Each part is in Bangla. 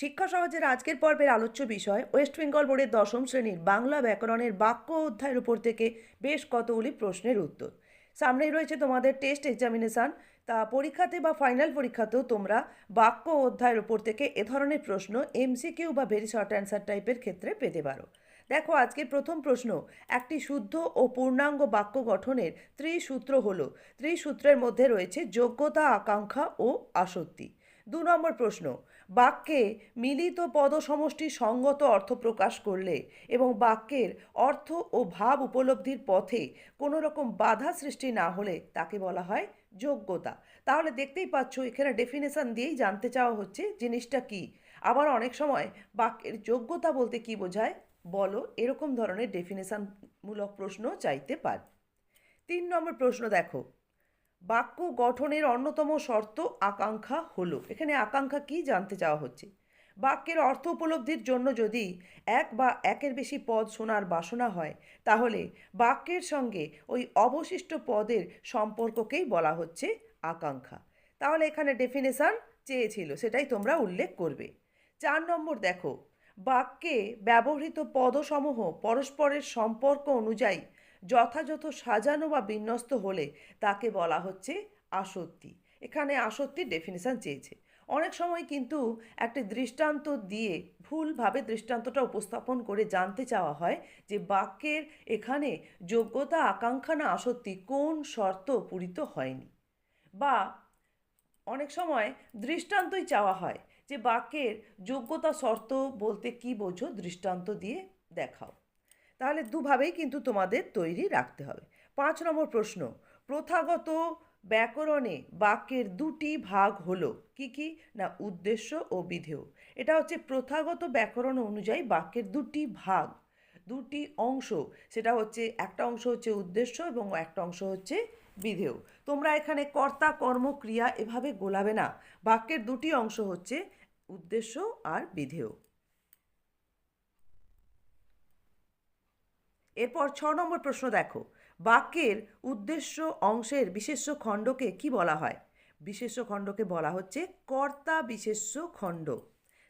শিক্ষা সহজের আজকের পর্বের আলোচ্য বিষয় ওয়েস্ট বেঙ্গল বোর্ডের দশম শ্রেণির বাংলা ব্যাকরণের বাক্য অধ্যায়ের উপর থেকে বেশ কতগুলি প্রশ্নের উত্তর। সামনেই রয়েছে তোমাদের টেস্ট এক্সামিনেশান তা পরীক্ষাতে বা ফাইনাল পরীক্ষাতেও তোমরা বাক্য অধ্যায়ের উপর থেকে এ ধরনের প্রশ্ন এমসিকিউ বা ভেরি শর্ট অ্যান্সার টাইপের ক্ষেত্রে পেতে পারো। দেখো, আজকের প্রথম প্রশ্ন, একটি শুদ্ধ ও পূর্ণাঙ্গ বাক্য গঠনের ত্রিসূত্র হলো। ত্রিসূত্রের মধ্যে রয়েছে যোগ্যতা, আকাঙ্ক্ষা ও আসক্তি। দু নম্বর প্রশ্ন, বাক্যে মিলিত পদ সমষ্টি সঙ্গত অর্থ প্রকাশ করলে এবং বাক্যের অর্থ ও ভাব উপলব্ধির পথে কোনো রকম বাধা সৃষ্টি না হলে তাকে বলা হয় যোগ্যতা। তাহলে দেখতেই পাচ্ছ, এখানে ডেফিনেশন দিয়েই জানতে চাওয়া হচ্ছে জিনিসটা কি। আবার অনেক সময় বাক্যের যোগ্যতা বলতে কি বোঝায়? বলো, এরকম ধরনের ডেফিনেশনমূলক প্রশ্ন চাইতে পার। তিন নম্বর প্রশ্ন দেখো বাক্য গঠনের অন্যতম শর্ত আকাঙ্ক্ষা হলো। এখানে আকাঙ্ক্ষা কি জানতে চাওয়া হচ্ছে? বাক্যের অর্থ উপলব্ধির জন্য যদি এক বা একের বেশি পদ শোনার বাসনা হয়, তাহলে বাক্যের সঙ্গে ওই অবশিষ্ট পদের সম্পর্ককেই বলা হচ্ছে আকাঙ্ক্ষা। তাহলে এখানে ডেফিনেশন চেয়েছিল, সেটাই তোমরা উল্লেখ করবে। চার নম্বর দেখো, বাক্যে ব্যবহৃত পদসমূহ পরস্পরের সম্পর্ক অনুযায়ী যথাযথ সাজানো বা বিন্যস্ত হলে তাকে বলা হচ্ছে আসত্তি এখানে আসত্তির ডেফিনেশন চেয়েছে। অনেক সময় কিন্তু একটি দৃষ্টান্ত দিয়ে ভুলভাবে দৃষ্টান্তটা উপস্থাপন করে জানতে চাওয়া হয় যে বাক্যের এখানে যোগ্যতা, আকাঙ্ক্ষা না আসক্তি কোন শর্ত পূরিত হয়নি? বা অনেক সময় দৃষ্টান্তই চাওয়া হয় যে বাক্যের যোগ্যতা শর্ত বলতে কি বোঝো? দৃষ্টান্ত দিয়ে দেখাও। তাহলে দুভাবেই কিন্তু তোমাদের তৈরি রাখতে হবে। পাঁচ নম্বর প্রশ্ন, প্রথাগত ব্যাকরণে বাক্যের দুটি ভাগ হলো কি কি? না, উদ্দেশ্য ও বিধেয়। এটা হচ্ছে প্রথাগত ব্যাকরণ অনুযায়ী বাক্যের দুটি ভাগ, দুটি অংশ। সেটা হচ্ছে একটা অংশ হচ্ছে উদ্দেশ্য এবং একটা অংশ হচ্ছে বিধেয়। তোমরা এখানে কর্তা, কর্ম, ক্রিয়া এভাবে গোলাবে না। বাক্যের দুটি অংশ হচ্ছে উদ্দেশ্য আর বিধেয়। এরপর ছ নম্বর প্রশ্ন দেখো। বাক্যের উদ্দেশ্য অংশের বিশেষ্য খণ্ডকে কি বলা হয়? বিশেষ্য খণ্ডকে বলা হচ্ছে কর্তা বিশেষ্য খণ্ড।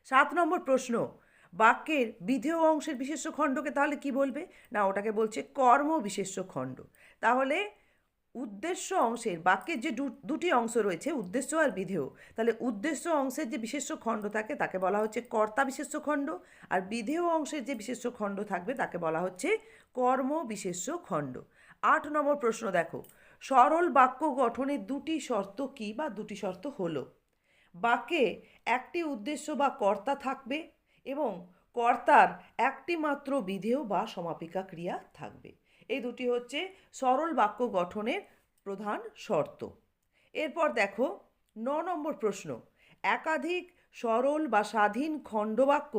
সাত নম্বর প্রশ্ন, বাক্যের বিধেয় অংশের বিশেষ্য খণ্ডকে তাহলে কি বলবে? না, ওটাকে বলছে কর্ম বিশেষ্য খণ্ড। তাহলে উদ্দেশ্য অংশের, বাক্যের যে দুটি অংশ রয়েছে, উদ্দেশ্য আর বিধেয়, তাহলে উদ্দেশ্য অংশের যে বিশেষ্য খণ্ড থাকে, তাকে বলা হচ্ছে কর্তা বিশেষ্য খণ্ড, আর বিধেয় অংশের যে বিশেষ্য খণ্ড থাকবে, তাকে বলা হচ্ছে কর্ম বিশেষ্য খণ্ড। আট নম্বর প্রশ্ন দেখো, সরল বাক্য গঠনের দুটি শর্ত কি বা দুটি শর্ত হলো? বাক্যে একটি উদ্দেশ্য বা কর্তা থাকবে এবং কর্তার একটি মাত্র বিধেয় বা সমাপিকা ক্রিয়া থাকবে। এই দুটি হচ্ছে সরল বাক্য গঠনের প্রধান শর্ত। এরপর দেখো ন নম্বর প্রশ্ন। একাধিক সরল বা স্বাধীন খণ্ডবাক্য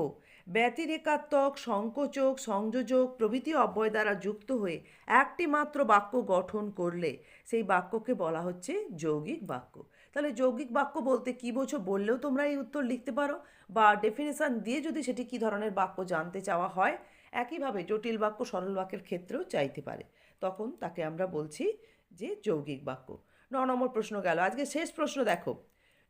ব্যতিরেকাত্মক, সংকোচক, সংযোজক প্রভৃতি অব্যয় দ্বারা যুক্ত হয়ে একটি মাত্র বাক্য গঠন করলে সেই বাক্যকে বলা হচ্ছে যৌগিক বাক্য। তাহলে যৌগিক বাক্য বলতে কী বোঝো বললেও তোমরা এই উত্তর লিখতে পারো বা ডেফিনেশান দিয়ে যদি সেটি কী ধরনের বাক্য জানতে চাওয়া হয়, একইভাবে জটিল বাক্য সরল বাক্যের ক্ষেত্রেও চাইতে পারে। তখন তাকে আমরা বলছি যে যৌগিক বাক্য। ন নম্বর প্রশ্ন গেল। আজকে শেষ প্রশ্ন দেখো।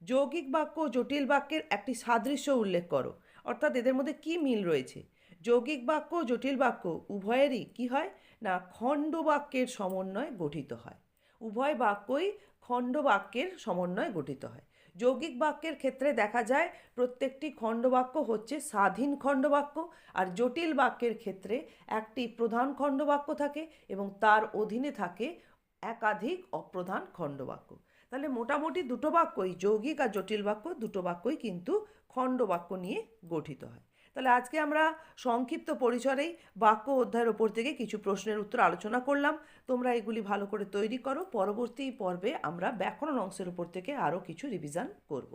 যৌগিক বাক্য জটিল বাক্যের একটি সাদৃশ্য উল্লেখ করো। অর্থাৎ এদের মধ্যে কি মিল রয়েছে? যৌগিক বাক্য জটিল বাক্য উভয়েরই কি হয়? না, খণ্ড বাক্যের সমন্বয়ে গঠিত হয়। উভয় বাক্যই খণ্ড বাক্যের সমন্বয়ে গঠিত হয়। যৌগিক বাক্যের ক্ষেত্রে দেখা যায়, প্রত্যেকটি খণ্ডবাক্য হচ্ছে স্বাধীন খণ্ডবাক্য আর জটিল বাক্যের ক্ষেত্রে একটি প্রধান খণ্ডবাক্য থাকে এবং তার অধীনে থাকে একাধিক অপ্রধান খণ্ডবাক্য তাহলে মোটামুটি দুটো বাক্যই, যৌগিক আর জটিল বাক্য, দুটো বাক্যই কিন্তু খণ্ড বাক্য নিয়ে গঠিত হয়। তাহলে আজকে আমরা সংক্ষিপ্ত পরিসরেই বাক্য অধ্যায়ের ওপর থেকে কিছু প্রশ্নের উত্তর আলোচনা করলাম। তোমরা এগুলি ভালো করে তৈরি করো। পরবর্তী পর্বে আমরা ব্যাকরণ অংশের উপর থেকে আরও কিছু রিভিশন করব।